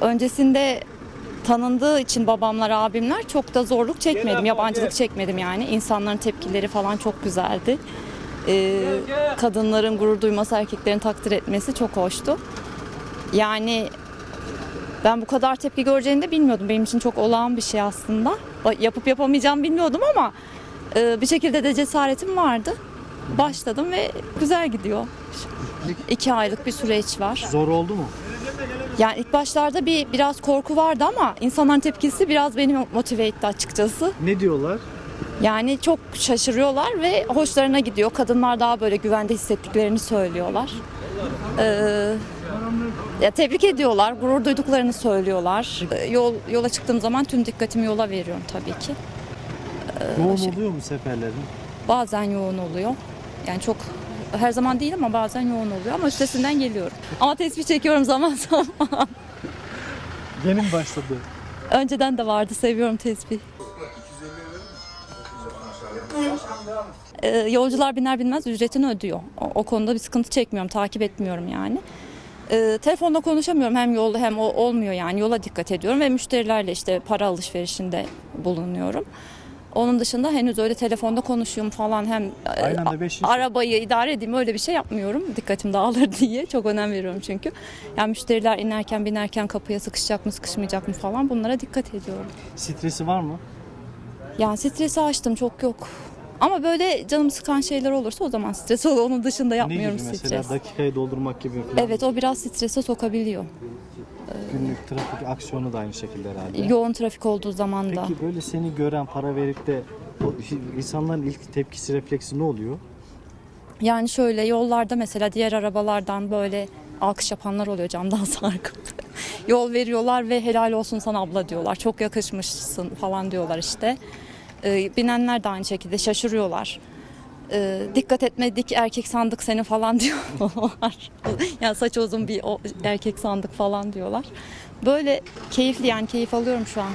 Öncesinde tanındığı için babamlar, abimler çok da zorluk çekmedim. Yabancılık çekmedim yani. İnsanların tepkileri falan çok güzeldi. Ee, kadınların gurur duyması, erkeklerin takdir etmesi çok hoştu. Yani ben bu kadar tepki göreceğini de bilmiyordum. Benim için çok olağan bir şey aslında. Yapıp yapamayacağımı bilmiyordum ama e, bir şekilde de cesaretim vardı. Başladım ve güzel gidiyor. İki aylık bir süreç var. Zor oldu mu? Yani ilk başlarda bir biraz korku vardı ama insanların tepkisi biraz beni motive etti açıkçası. Ne diyorlar? Yani çok şaşırıyorlar ve hoşlarına gidiyor. Kadınlar daha böyle güvende hissettiklerini söylüyorlar. Ee, ya tebrik ediyorlar, gurur duyduklarını söylüyorlar. Ee, Yol yola çıktığım zaman tüm dikkatimi yola veriyorum tabii ki. Yoğun şey- oluyor mu seferlerin? Bazen yoğun oluyor. Yani çok her zaman değil ama bazen yoğun oluyor ama üstesinden geliyorum. Ama tespih çekiyorum zaman zaman. Yeni mi başladı? Önceden de vardı seviyorum tesbih. Ee, yolcular biner binmez ücretini ödüyor. O, o konuda bir sıkıntı çekmiyorum, takip etmiyorum yani. Ee, telefonda konuşamıyorum hem yolda hem o olmuyor yani yola dikkat ediyorum ve müşterilerle işte para alışverişinde bulunuyorum. Onun dışında henüz öyle telefonda konuşayım falan hem e, Aynı anda beş insan. arabayı idare edeyim öyle bir şey yapmıyorum. Dikkatim dağılır diye çok önem veriyorum çünkü. Yani müşteriler inerken binerken kapıya sıkışacak mı sıkışmayacak mı falan bunlara dikkat ediyorum. Stresi var mı? Yani stresi açtım çok yok. Ama böyle canımı sıkan şeyler olursa o zaman stres olur. Onun dışında ne yapmıyorum gibi mesela stres. dakikayı doldurmak gibi falan. Evet o biraz strese sokabiliyor. Günlük trafik aksiyonu da aynı şekilde herhalde. Yoğun trafik olduğu zaman da. Peki böyle seni gören para verip de o insanların ilk tepkisi refleksi ne oluyor? Yani şöyle yollarda mesela diğer arabalardan böyle alkış yapanlar oluyor camdan sarkıp. Yol veriyorlar ve helal olsun sana abla diyorlar. Çok yakışmışsın falan diyorlar işte. Ee, binenler de aynı şekilde şaşırıyorlar. Ee, dikkat etmedik erkek sandık seni falan diyorlar. yani saç uzun bir o- erkek sandık falan diyorlar. Böyle keyifli yani keyif alıyorum şu an.